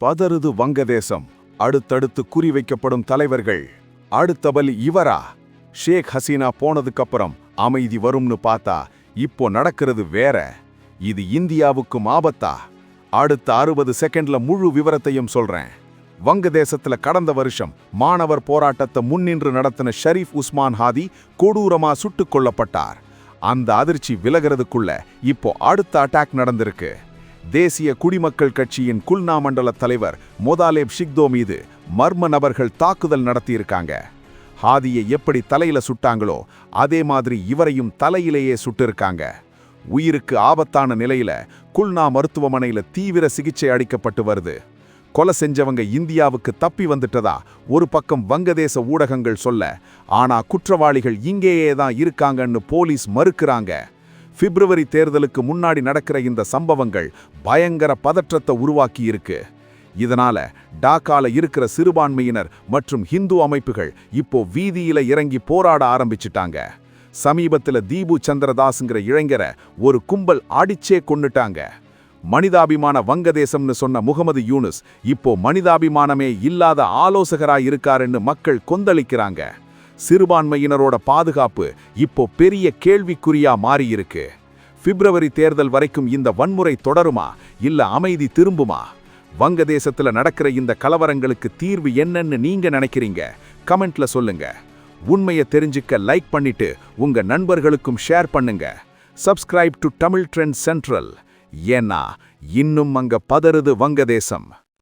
பதறுது வங்கதேசம். அடுத்தடுத்து குறிவைக்கப்படும் தலைவர்கள். அடுத்த பலி இவரா? ஷேக் ஹசீனா போனதுக்கப்புறம் அமைதி வரும்னு பார்த்தா இப்போ நடக்கிறது வேற. இது இந்தியாவுக்கும் ஆபத்தா? அடுத்த அறுபது செகண்ட்ல முழு விவரத்தையும் சொல்றேன். வங்கதேசத்துல கடந்த வருஷம் மாணவர் போராட்டத்தை முன்னின்று நடத்தின ஷரீஃப் உஸ்மான் ஹாதி கொடூரமா சுட்டுக் கொல்லப்பட்டார். அந்த அதிர்ச்சி விலகிறதுக்குள்ள இப்போ அடுத்த அட்டாக் நடந்திருக்கு. தேசிய குடிமக்கள் கட்சியின் குல்னா மண்டல தலைவர் மொதாலேப் ஷிக்தோ மீது மர்ம நபர்கள் தாக்குதல் நடத்தியிருக்காங்க. ஹாதியை எப்படி தலையில சுட்டாங்களோ அதே மாதிரி இவரையும் தலையிலேயே சுட்டிருக்காங்க. உயிருக்கு ஆபத்தான நிலையில குல்னா மருத்துவமனையில தீவிர சிகிச்சை அளிக்கப்பட்டு வருது. கொலை செஞ்சவங்க இந்தியாவுக்கு தப்பி வந்துட்டதா ஒரு பக்கம் வங்கதேச ஊடகங்கள் சொல்ல ஆனா குற்றவாளிகள் இங்கேயே தான் இருக்காங்கன்னு போலீஸ் மறுக்கிறாங்க. பிப்ரவரி தேர்தலுக்கு முன்னாடி நடக்கிற இந்த சம்பவங்கள் பயங்கர பதற்றத்தை உருவாக்கி இருக்கு இதனால டாக்கால இருக்கிற சிறுபான்மையினர் மற்றும் ஹிந்து அமைப்புகள் இப்போ வீதியில இறங்கி போராட ஆரம்பிச்சிட்டாங்க. சமீபத்துல தீபு சந்திரதாஸ்ங்கிற இளைஞரை ஒரு கும்பல் ஆடிச்சே கொன்னுட்டாங்க. மனிதாபிமான வங்கதேசம்னு சொன்ன முகமது யூனுஸ் இப்போ மனிதாபிமானமே இல்லாத ஆலோசகராக இருக்காருன்னு மக்கள் கொந்தளிக்கிறாங்க. சிறுபான்மையினரோட பாதுகாப்பு இப்போ பெரிய கேள்விக்குறியா மாறியிருக்கு. பிப்ரவரி தேர்தல் வரைக்கும் இந்த வன்முறை தொடருமா? இல்ல அமைதி திரும்புமா? வங்கதேசத்துல நடக்கிற இந்த கலவரங்களுக்கு தீர்வு என்னன்னு நீங்க நினைக்கிறீங்க? கமெண்ட்ல சொல்லுங்க. உண்மையை தெரிஞ்சுக்க லைக் பண்ணிட்டு உங்க நண்பர்களுக்கும் ஷேர் பண்ணுங்க. Subscribe to Tamil trend central ஏன்னா இன்னும் அங்க பதறுது வங்கதேசம்.